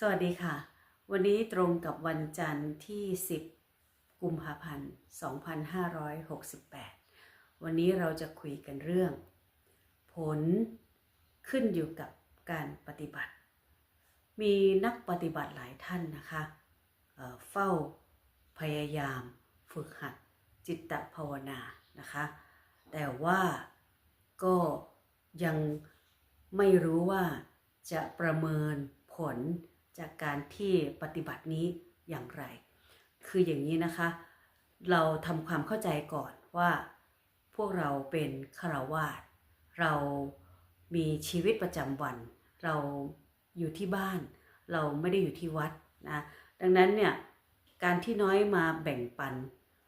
สวัสดีค่ะ วันนี้ตรงกับวันจันทร์ที่ 10 กุมภาพันธ์ 2568 วันนี้เราจะคุยกันเรื่อง ผลขึ้นอยู่กับการปฏิบัติ มีนักปฏิบัติหลายท่านนะคะเเฝ้าพยายามฝึกหัดจิตภาวนานะคะ แต่ว่าก็ยังไม่รู้ว่าจะประเมินผล จากการที่ปฏิบัตินี้อย่างไร คืออย่างนี้นะคะ เราทำความเข้าใจก่อนว่า พวกเราเป็นคาวาสเรามีชีวิตประจำวัน เราอยู่ที่บ้าน เราไม่ได้อยู่ที่วัดนะดังนั้นเนี่ยการที่น้อยมาแบ่งปัน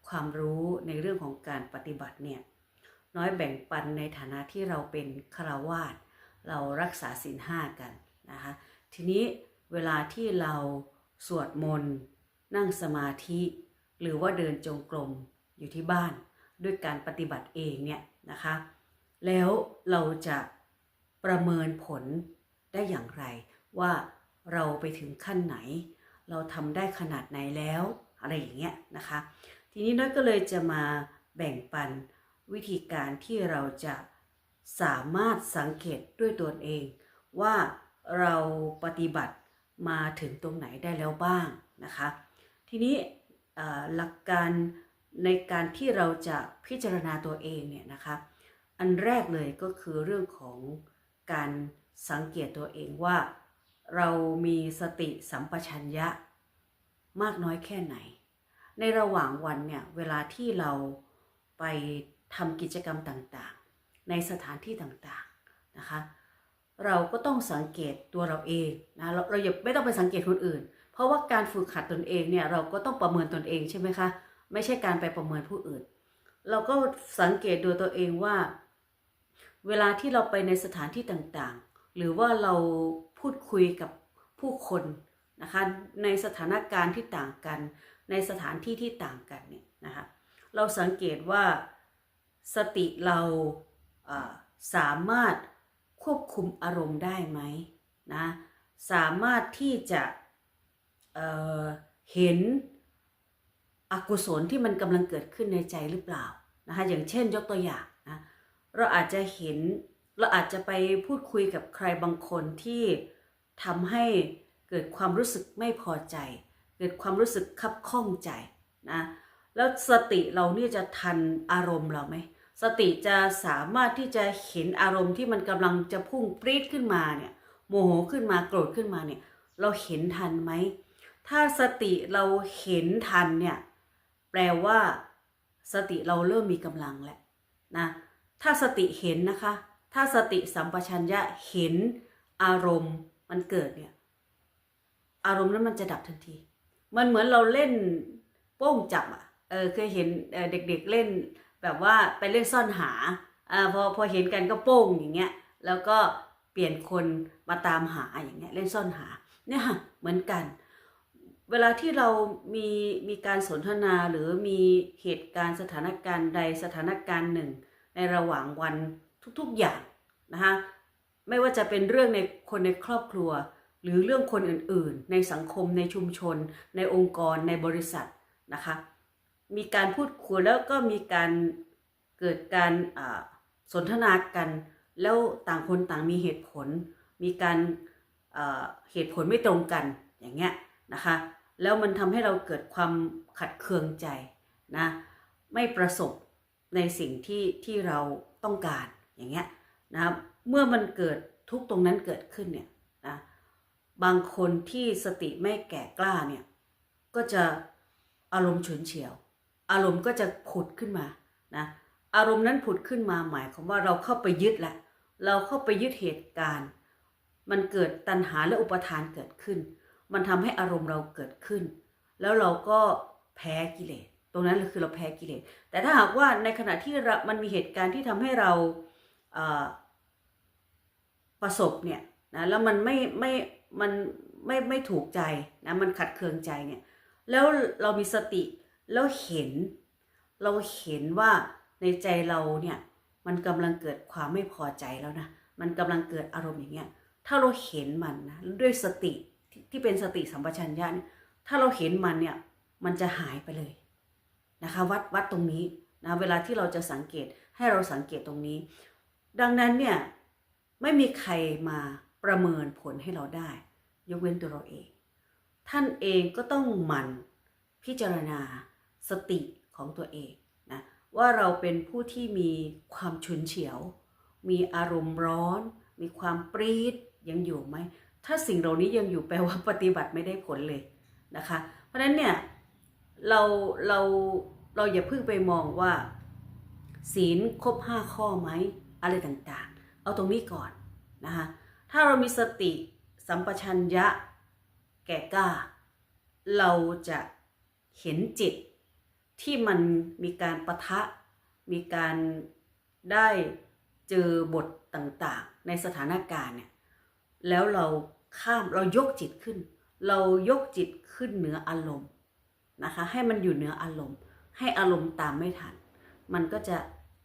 ความรู้ในเรื่องของการปฏิบัติเนี่ยน้อยแบ่งปันในฐานะที่เราเป็นคาวาสเรารักษาศีลห้ากันนะคะทีนี้ เวลาที่เราสวดมนต์นั่งสมาธิ หรือว่าเดินจงกรมอยู่ที่บ้าน ด้วยการปฏิบัติเองเนี่ยนะคะ แล้วเราจะประเมินผลได้อย่างไร ว่าเราไปถึงขั้นไหน เราทำได้ขนาดไหนแล้ว อะไรอย่างเงี้ยนะคะ ทีนี้น้อยก็เลยจะมาแบ่งปันวิธีการที่เราจะสามารถสังเกตด้วยตัวเอง ว่าเราปฏิบัติ มาถึงตรงไหนได้แล้วบ้างนะคะ ทีนี้หลักการในการที่เราจะพิจารณาตัวเองเนี่ยนะคะ อันแรกเลยก็คือเรื่องของการสังเกตตัวเองว่า เรามีสติสัมปชัญญะมากน้อยแค่ไหน ในระหว่างวันเนี่ยเวลาที่เราไปทำกิจกรรมต่างๆ ในสถานที่ต่างๆนะคะ เราก็ต้องสังเกตตัวเราเองนะเราเราอย่าไม่ต้องไปสังเกตคนอื่น เพราะว่าการฝึกหัดตนเองเนี่ยเราก็ต้องประเมินตนเองใช่ไหมคะไม่ใช่การไปประเมินผู้อื่น เราก็สังเกตดูตัวเองว่า เวลาที่เราไปในสถานที่ต่างๆ หรือว่าเราพูดคุยกับผู้คนนะคะในสถานการณ์ที่ต่างกัน ในสถานที่ที่ต่างกันเนี่ยนะคะเราสังเกตว่าสติเราอ่าสามารถ ควบคุมอารมณ์ได้ไหมนะ สามารถที่จะเเห็นอกุศลที่มันกำลังเกิดขึ้นในใจหรือเปล่านะคะอย่างเช่นยกตัวอย่างนะเราอาจจะเห็นเราอาจจะไปพูดคุยกับใครบางคนที่ทำให้เกิดความรู้สึกไม่พอใจ เกิดความรู้สึกคับข้องใจนะแล้วสติเราเนี่ยจะทันอารมณ์เราไหม สติจะสามารถที่จะเห็นอารมณ์ที่มันกำลังจะพุ่งปรี๊ดขึ้นมาเนี่ยโมโหขึ้นมาโกรธขึ้นมาเนี่ยเราเห็นทันไหม ถ้าสติเราเห็นทันเนี่ยแปลว่าสติเราเริ่มมีกำลังแล้วนะถ้าสติเห็นนะคะ ถ้าสติสัมปชัญญะเห็นอารมณ์มันเกิดเนี่ยอารมณ์นั้นมันจะดับทันที มันเหมือนเราเล่นโป้งจับอะเออเคยเห็นเอ่อเด็กๆเล่น แบบว่าไปเล่นซ่อนหาอ่าพอพอเห็นกันก็โป้งอย่างเงี้ยแล้วก็เปลี่ยนคนมาตามหาอย่างเงี้ยเล่นซ่อนหาเนี่ยเหมือนกัน เวลาที่เรามีมีการสนทนาหรือมีเหตุการณ์สถานการณ์ใดสถานการณ์หนึ่ง ในระหว่างวันทุกๆอย่างนะคะไม่ว่าจะเป็นเรื่องในคนในครอบครัว หรือเรื่องคนอื่นๆ ในสังคมในชุมชน ในองค์กรในบริษัทนะคะ มีการพูดคุยแล้วก็มีการเกิดการสนทนากัน แล้วต่างคนต่างมีเหตุผล มีการอ่าเหตุผลไม่ตรงกันอย่างเงี้ยนะคะ แล้วมันทำให้เราเกิดความขัดเคืองใจนะไม่ประสบในสิ่งที่ที่เราต้องการอย่างเงี้ยนะเมื่อมันเกิดทุกตรงนั้นเกิดขึ้นเนี่ยนะบางคนที่สติไม่แก่กล้าเนี่ยก็จะอารมณ์ฉุนเฉียว อารมณ์ก็จะผุดขึ้นมานะอารมณ์นั้นผุดขึ้นมาหมายความว่าเราเข้าไปยึดละเราเข้าไปยึดเหตุการณ์ มันเกิดตัณหาและอุปทานเกิดขึ้น มันทำให้อารมณ์เราเกิดขึ้น แล้วเราก็แพ้กิเลสตรงนั้นคือเราแพ้กิเลสแต่ถ้าหากว่าในขณะที่มันมีเหตุการณ์ที่ทำให้เราประสบเนี่ยนะแล้วมันไม่ไม่มันไม่ไม่ถูกใจนะมันขัดเคืองใจเนี่ยแล้วเรามีสติ แล้วเห็น เราเห็นว่าในใจเราเนี่ยมันกำลังเกิดความไม่พอใจแล้วนะ มันกำลังเกิดอารมณ์อย่างเงี้ย ถ้าเราเห็นมันนะด้วยสติที่ที่เป็นสติสัมปชัญญะเนี่ยถ้าเราเห็นมันเนี่ยมันจะหายไปเลยนะคะวัดวัดตรงนี้นะเวลาที่เราจะสังเกตให้เราสังเกตตรงนี้ ดังนั้นเนี่ยไม่มีใครมาประเมินผลให้เราได้ ยกเว้นตัวเราเอง ท่านเองก็ต้องหมั่นพิจารณา สติของตัวเองนะว่าเราเป็นผู้ที่มีความฉุนเฉียว มีอารมณ์ร้อน มีความปรีดยังอยู่ไหม ถ้าสิ่งเหล่านี้ยังอยู่แปลว่าปฏิบัติไม่ได้ผลเลยนะคะ เพราะฉะนั้นเนี่ยเราเราเราอย่าเพิ่งไปมองว่า ศีลครบห้าข้อไหมอะไรต่างๆ เอาตรงนี้ก่อนนะคะถ้าเรามีสติสัมปชัญญะแก่กล้า เราจะเห็นจิต ที่มันมีการประทะ มีการได้เจอบทต่างๆ ในสถานการณ์เนี่ยแล้วเราข้ามเรายกจิตขึ้น เรายกจิตขึ้นเหนืออารมณ์นะคะ ให้มันอยู่เหนืออารมณ์ ให้อารมณ์ตามไม่ทัน มันก็จะ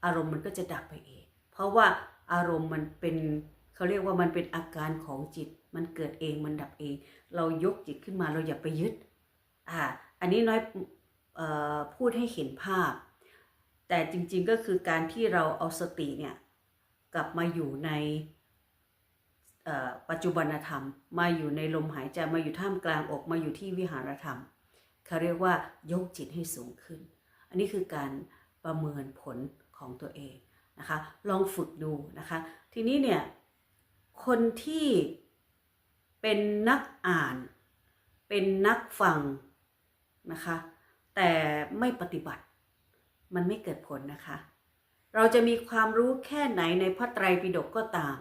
อารมณ์มันก็จะดับไปเอง เพราะว่าอารมณ์มันเป็นเขาเรียกว่ามันเป็นอาการของจิต มันเกิดเองมันดับเอง เรายกจิตขึ้นมาเราอย่าไปยึดอ่าอันนี้น้อย พูดให้เห็นภาพ แต่จริงๆก็คือการที่เราเอาสติเนี่ยกลับมาอยู่ในปัจจุบันธรรม มาอยู่ในลมหายใจมาอยู่ท่ามกลางอกมาอยู่ที่วิหารธรรมเขาเรียกว่ายกจิตให้สูงขึ้น อันนี้คือการประเมินผลของตัวเองนะคะลองฝึกดูนะคะ ทีนี้เนี่ยคนที่เป็นนักอ่าน เป็นนักฟังนะคะ แต่ไม่ปฏิบัติ มันไม่เกิดผลนะคะ เราจะมีความรู้แค่ไหนในพระไตรปิฎกก็ตาม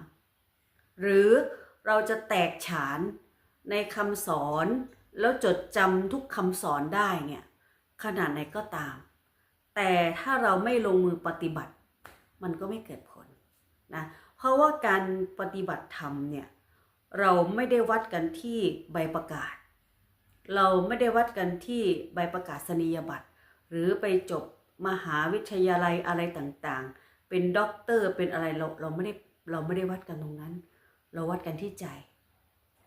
หรือเราจะแตกฉานในคำสอนแล้วจดจำทุกคำสอนได้เนี่ยขนาดไหนก็ตาม แต่ถ้าเราไม่ลงมือปฏิบัติ มันก็ไม่เกิดผลนะเพราะว่าการปฏิบัติธรรมเนี่ยเราไม่ได้วัดกันที่ใบประกาศ เราไม่ได้วัดกันที่ใบประกาศนียบัตร หรือไปจบมหาวิทยาลัยอะไรต่างๆ เป็นด็อกเตอร์เป็นอะไรเราเราไม่ได้เราไม่ได้วัดกันตรงนั้น เราวัดกันที่ใจ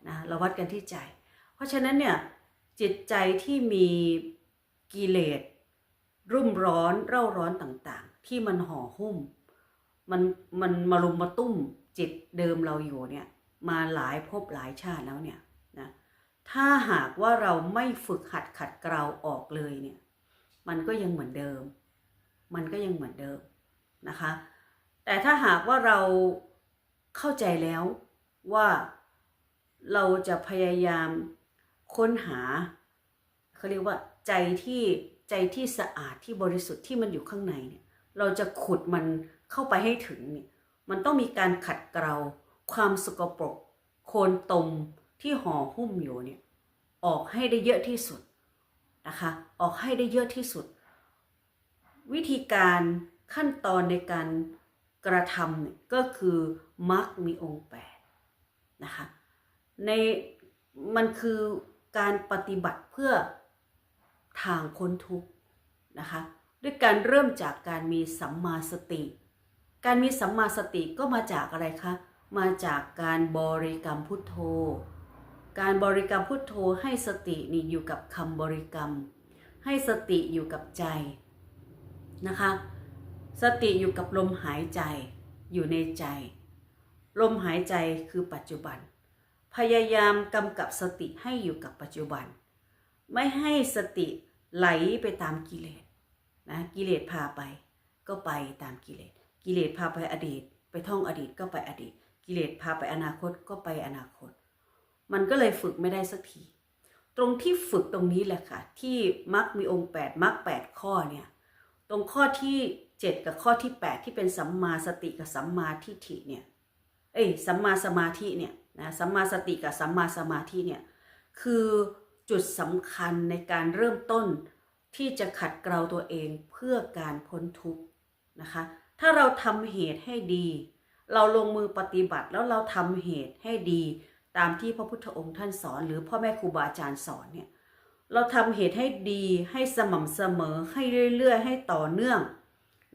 นะเราวัดกันที่ใจ เพราะฉะนั้นเนี่ยจิตใจที่มีกิเลสรุ่มร้อนเร่าร้อนต่างๆ ที่มันห่อหุ้ม มันมันมารุมมาตุ้มจิตเดิมเราอยู่เนี่ยมาหลายภพหลายชาติแล้วเนี่ย ถ้าหากว่าเราไม่ฝึกหัดขัดเกลาออกเลยเนี่ย มันก็ยังเหมือนเดิม มันก็ยังเหมือนเดิมนะคะ แต่ถ้าหากว่าเราเข้าใจแล้วว่าเราจะพยายามค้นหาเขาเรียกว่าใจที่ใจที่สะอาดที่บริสุทธิ์ที่มันอยู่ข้างในเนี่ย เราจะขุดมันเข้าไปให้ถึงเนี่ย มันต้องมีการขัดเกลาความสกปรก โคลนตม ที่ห่อหุ้มอยู่เนี่ยออกให้ได้เยอะที่สุดนะคะออกให้ได้เยอะที่สุด วิธีการขั้นตอนในการกระทำเนี่ยก็คือมรรคมีองค์แปดนะคะในมันคือการปฏิบัติเพื่อทางพ้นทุกข์นะคะด้วยการเริ่มจากการมีสัมมาสติ การมีสัมมาสติก็มาจากอะไรคะ มาจากการบริกรรมพุทโธ การบริกรรมพุทโธให้สตินี่อยู่กับคำบริกรรม ให้สติอยู่กับใจนะคะ สติอยู่กับลมหายใจอยู่ในใจ ลมหายใจคือปัจจุบัน พยายามกำกับสติให้อยู่กับปัจจุบัน ไม่ให้สติไหลไปตามกิเลสนะกิเลสพาไป ก็ไปตามกิเลส กิเลสพาไปอดีต ไปท่องอดีตก็ไปอดีต กิเลสพาไปอนาคตก็ไปอนาคต มันก็เลยฝึกไม่ได้สักที ตรงที่ฝึกตรงนี้แหละค่ะ ที่มักมีองค์ 8มัก8 ข้อเนี่ย ตรงข้อที่ 7 กับข้อที่ 8 ที่เป็นสัมมาสติกับสัมมาทิฏฐิเนี่ย เอ้ยสัมมาสมาธิเนี่ยนะสัมมาสติกับสัมมาสมาธิเนี่ยคือจุดสำคัญในการเริ่มต้นที่จะขัดเกลาตัวเองเพื่อการพ้นทุกข์นะคะ ถ้าเราทำเหตุให้ดี เราลงมือปฏิบัติแล้วเราทำเหตุให้ดี ตามที่พระพุทธองค์ท่านสอน หรือพ่อแม่ครูบาอาจารย์สอนเนี่ยเราทำเหตุให้ดีให้สม่ำเสมอให้เรื่อยๆ ให้ต่อเนื่อง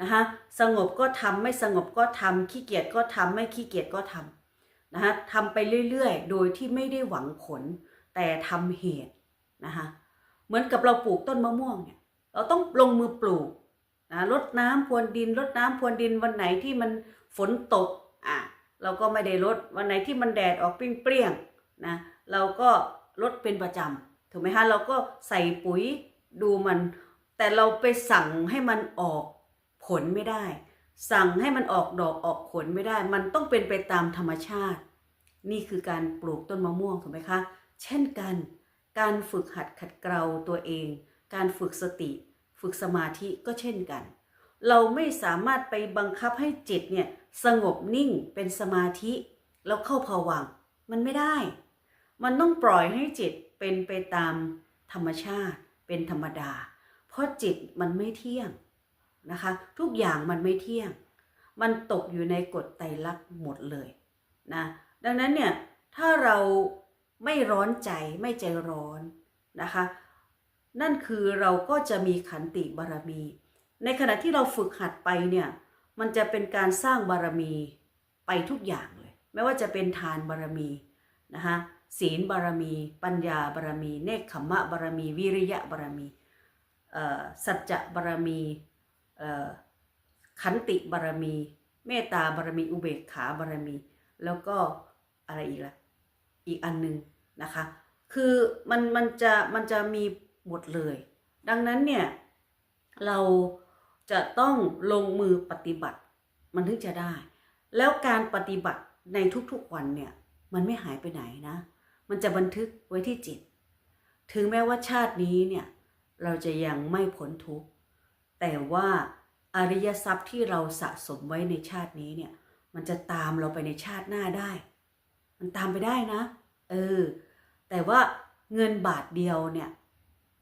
นะคะสงบก็ทำไม่สงบก็ทำขี้เกียจก็ทำไม่ขี้เกียจก็ทำนะคะทำไปเรื่อยๆ โดยที่ไม่ได้หวังผล แต่ทำเหตุนะคะเหมือนกับเราปลูกต้นมะม่วงเนี่ยเราต้องลงมือปลูกนะรดน้ำพรวนดินรดน้ำพรวนดินวันไหนที่มันฝนตก เราก็ไม่ได้รดวันไหนที่มันแดดออกเปรี้ยงๆนะเราก็รดเป็นประจำถูกไหมคะเราก็ใส่ปุ๋ยดูมัน แต่เราไปสั่งให้มันออกผลไม่ได้ สั่งให้มันออกดอกออกผลไม่ได้ มันต้องเป็นไปตามธรรมชาติ นี่คือการปลูกต้นมะม่วงถูกไหมคะ เช่นกัน การฝึกหัดขัดเกลาตัวเอง การฝึกสติ ฝึกสมาธิก็เช่นกัน เราไม่สามารถไปบังคับให้จิตเนี่ยสงบนิ่งเป็นสมาธิแล้วเข้าภวังมันไม่ได้ มันต้องปล่อยให้จิตเป็นไปตามธรรมชาติเป็นธรรมดา เพราะจิตมันไม่เที่ยงนะคะ ทุกอย่างมันไม่เที่ยง มันตกอยู่ในกฎไตรลักษณ์หมดเลยนะดังนั้นเนี่ยถ้าเราไม่ร้อนใจไม่ใจร้อนนะคะ นั่นคือเราก็จะมีขันติบารมี ในขณะที่เราฝึกหัดไปเนี่ย มันจะเป็นการสร้างบารมีไปทุกอย่างเลย ไม่ว่าจะเป็นทานบารมีนะคะศีลบารมี ปัญญาบารมี เนคขมะบารมี วิริยะบารมีสัจจะบารมีขันติบารมี เมตตาบารมี อุเบกขาบารมี แล้วก็อะไรอีกล่ะอีกอันหนึ่งนะคะ คือมันมันจะมันจะมีหมดเลย ดังนั้นเนี่ยเรา จะต้องลงมือปฏิบัติ มันถึงจะได้ แล้วการปฏิบัติในทุกๆวันเนี่ย มันไม่หายไปไหนนะ มันจะบันทึกไว้ที่จิต ถึงแม้ว่าชาตินี้เนี่ย เราจะยังไม่พ้นทุกข์แต่ว่าอริยทรัพย์ที่เราสะสมไว้ในชาตินี้เนี่ย มันจะตามเราไปในชาติหน้าได้ มันตามไปได้นะ เออ แต่ว่าเงินบาทเดียวเนี่ย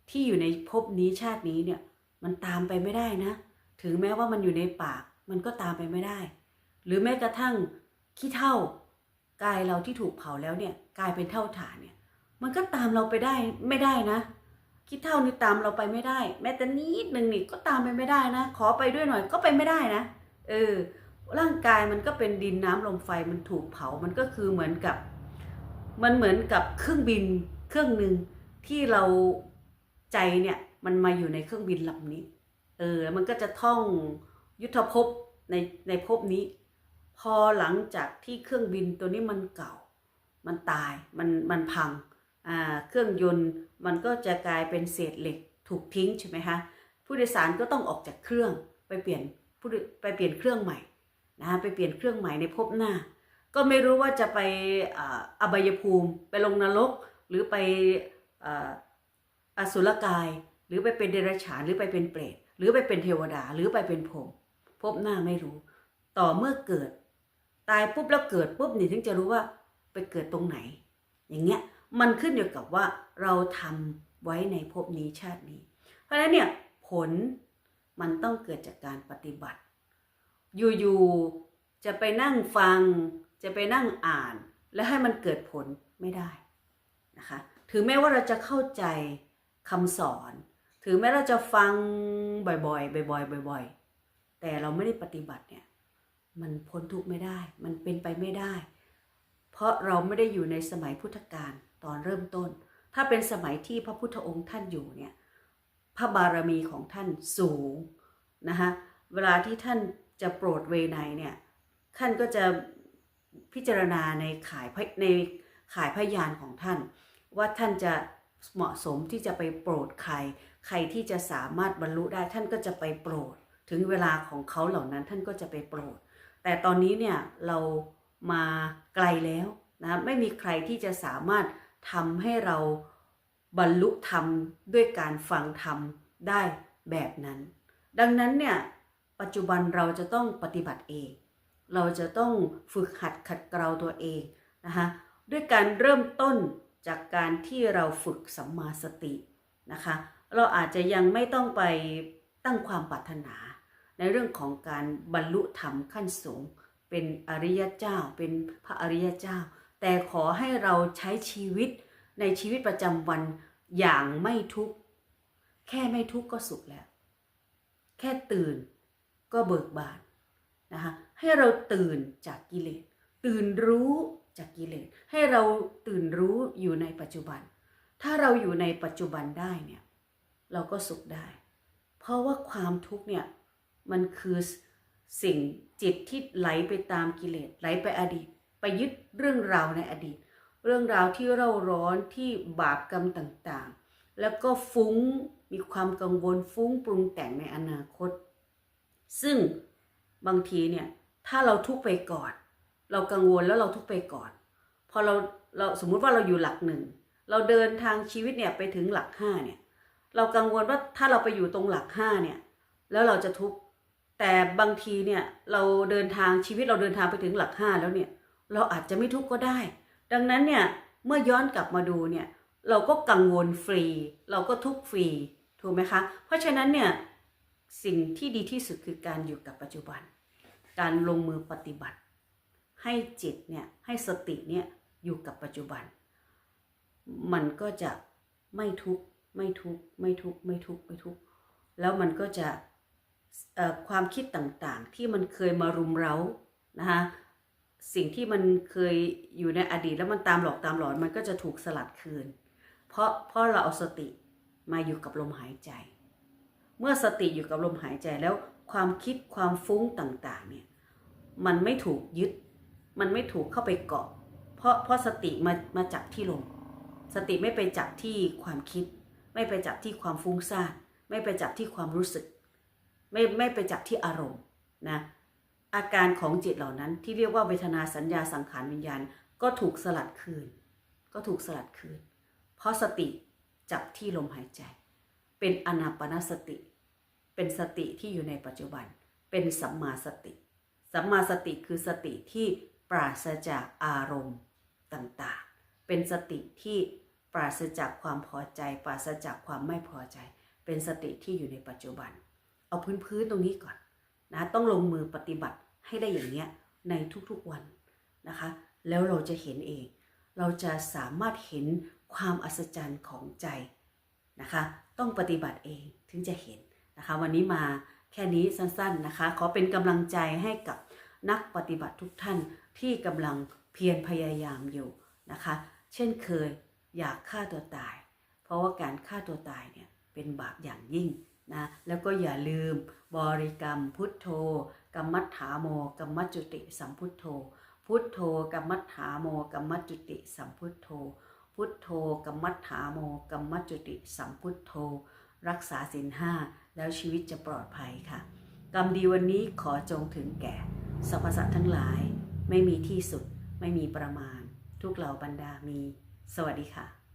ที่อยู่ในภพนี้ชาตินี้เนี่ย มันตามไปไม่ได้นะ ถึงแม้ว่ามันอยู่ในปากมันก็ตามไปไม่ได้ หรือแม้กระทั่งขี้เท่ากายเราที่ถูกเผาแล้วเนี่ยกลายเป็นเท่าฐานเนี่ย มันก็ตามเราไปได้ไม่ได้นะขี้เท่านี่ตามเราไปไม่ได้ แม้แต่นิดหนึ่งนี่ก็ตามไปไม่ได้นะ ขอไปด้วยหน่อยก็ไปไม่ได้นะ เออ ร่างกายมันก็เป็นดินน้ำลมไฟมันถูกเผา มันก็คือเหมือนกับ มันเหมือนกับเครื่องบินเครื่องหนึ่งที่เราใจเนี่ยมันมาอยู่ในเครื่องบินลำนี้ เออมันก็จะท่องยุทธภพในในภพนี้ พอหลังจากที่เครื่องบินตัวนี้มันเก่า มันตายมันมันพังอ่าเครื่องยนต์มันก็จะกลายเป็นเศษเหล็กถูกทิ้งใช่ไหมคะผู้โดยสารก็ต้องออกจากเครื่องไปเปลี่ยนผู้ไปเปลี่ยนเครื่องใหม่นะคะไปเปลี่ยนเครื่องใหม่ในภพหน้า ก็ไม่รู้ว่าจะไปอาบายภูมิ ไปลงนรก หรือไปออสุรกาย หรือไปเป็นเดรัจฉานหรือไปเป็นเปรต หรือไปเป็นเทวดาหรือไปเป็นพรหมภพหน้าไม่รู้ ต่อเมื่อเกิด ตายปุ๊บแล้วเกิดปุ๊บนี่ถึงจะรู้ว่าไปเกิดตรงไหน อย่างเงี้ยมันขึ้นอยู่กับว่าเราทำไว้ในภพนี้ชาตินี้ เพราะฉะนั้นเนี่ยผลมันต้องเกิดจากการปฏิบัติ อยู่ๆจะไปนั่งฟัง จะไปนั่งอ่าน แล้วให้มันเกิดผลไม่ได้นะคะถึงแม้ว่าเราจะเข้าใจคำสอน ถึงแม้เราจะฟังบ่อยๆ บ่อยๆ บ่อย ๆ แต่เราไม่ได้ปฏิบัติเนี่ย มันพ้นทุกข์ไม่ได้ มันเป็นไปไม่ได้ เพราะเราไม่ได้อยู่ในสมัยพุทธกาลตอนเริ่มต้น ถ้าเป็นสมัยที่พระพุทธองค์ท่านอยู่เนี่ย พระบารมีของท่านสูงนะคะเวลาที่ท่านจะโปรดเวไนเนี่ย ท่านก็จะพิจารณาในขายในขายพยานของท่าน ว่าท่านจะเหมาะสมที่จะไปโปรดใคร ใครที่จะสามารถบรรลุได้ท่านก็จะไปโปรด ถึงเวลาของเขาเหล่านั้นท่านก็จะไปโปรด แต่ตอนนี้เนี่ยเรามาไกลแล้วนะไม่มีใครที่จะสามารถทำให้เราบรรลุธรรมด้วยการฟังธรรมได้แบบนั้น ดังนั้นเนี่ยปัจจุบันเราจะต้องปฏิบัติเอง เราจะต้องฝึกหัดขัดเกลาตัวเองนะคะด้วยการเริ่มต้นจากการที่เราฝึกสัมมาสตินะคะ เราอาจจะยังไม่ต้องไปตั้งความปรารถนา ในเรื่องของการบรรลุธรรมขั้นสูง เป็นอริยเจ้า เป็นพระอริยเจ้า แต่ขอให้เราใช้ชีวิตในชีวิตประจำวันอย่างไม่ทุกข์ แค่ไม่ทุกข์ก็สุขแล้ว แค่ตื่นก็เบิกบานนะคะให้เราตื่นจากกิเลส ตื่นรู้จากกิเลส ให้เราตื่นรู้อยู่ในปัจจุบัน ถ้าเราอยู่ในปัจจุบันได้เนี่ย เราก็สุขได้ เพราะว่าความทุกข์เนี่ยมันคือสิ่งจิตที่ไหลไปตามกิเลสไหลไปอดีต ไปยึดเรื่องราวในอดีต เรื่องราวที่เร่าร้อนที่บาปกรรมต่างๆ แล้วก็ฟุ้งมีความกังวลฟุ้งปรุงแต่งในอนาคต ซึ่งบางทีเนี่ยถ้าเราทุกข์ไปก่อน เรากังวลแล้วเราทุกข์ไปก่อนพอเราเราสมมุติว่าเราอยู่หลักหนึ่งเราเดินทางชีวิตเนี่ยไปถึงหลักห้าเนี่ย เรากังวลว่าถ้าเราไปอยู่ตรงหลักห้าเนี่ย แล้วเราจะทุกข์แต่บางทีเนี่ยเราเดินทางชีวิตเราเดินทางไปถึงหลักห้าแล้วเนี่ย เราอาจจะไม่ทุกข์ก็ได้ ดังนั้นเนี่ยเมื่อย้อนกลับมาดูเนี่ย เราก็กังวลฟรี เราก็ทุกข์ฟรีถูกไหมคะ เพราะฉะนั้นเนี่ยสิ่งที่ดีที่สุดคือการอยู่กับปัจจุบัน การลงมือปฏิบัติ ให้จิตเนี่ยให้สติเนี่ยอยู่กับปัจจุบัน มันก็จะไม่ทุกข์ ไม่ทุกข์ไม่ทุกข์ไม่ทุกข์ไม่ทุกข์แล้วมันก็จะความคิดต่างๆ ที่มันเคยมารุมเร้านะคะสิ่งที่มันเคยอยู่ในอดีตแล้วมันตามหลอกตามหลอนมันก็จะถูกสลัดคืน เพราะเพราะเราเอาสติมาอยู่กับลมหายใจ เมื่อสติอยู่กับลมหายใจแล้วความคิดความฟุ้งต่างๆเนี่ยมันไม่ถูกยึด มันไม่ถูกเข้าไปเกาะ เพราะเพราะสติมามาจับที่ลม สติไม่ไปจับที่ความคิด ไม่ไปจับที่ความฟุ้งซ่านไม่ไปจับที่ความรู้สึก ไม่ไม่ไปจับที่อารมณ์นะอาการของจิตเหล่านั้นที่เรียกว่าเวทนาสัญญาสังขารวิญญาณก็ถูกสลัดคืน ก็ถูกสลัดคืน เพราะสติจับที่ลมหายใจ เป็นอนาปนาสติ เป็นสติที่อยู่ในปัจจุบัน เป็นสัมมาสติ สัมมาสติคือสติที่ปราศจากอารมณ์ต่างๆ เป็นสติที่ ปราศจากความพอใจ ปราศจากความไม่พอใจ เป็นสติที่อยู่ในปัจจุบัน เอาพื้นๆตรงนี้ก่อนนะต้องลงมือปฏิบัติให้ได้อย่างเนี้ยในทุกๆวันนะคะ แล้วเราจะเห็นเอง เราจะสามารถเห็นความอัศจรรย์ของใจนะคะ ต้องปฏิบัติเองถึงจะเห็นนะคะ วันนี้มาแค่นี้สั้นๆนะคะ ขอเป็นกำลังใจให้กับนักปฏิบัติทุกท่านที่กำลังเพียรพยายามอยู่นะคะ เช่นเคย อยากฆ่าตัวตาย เพราะว่าการฆ่าตัวตายเนี่ยเป็นบาปอย่างยิ่งนะแล้วก็อย่าลืมบริกรรมพุทโธกัมมัฏฐาโมกัมมัจจุติสัมพุทโธ พุทโธกัมมัฏฐาโมกัมมัจจุติสัมพุทโธ พุทโธกัมมัฏฐาโมกัมมัจจุติสัมพุทโธ รักษาศีลห้าแล้วชีวิตจะปลอดภัยค่ะ กรรมดีวันนี้ขอจงถึงแก่สรรพสัตว์ทั้งหลายไม่มีที่สุดไม่มีประมาณ ทุกเหล่าบรรดามี สวัสดีค่ะ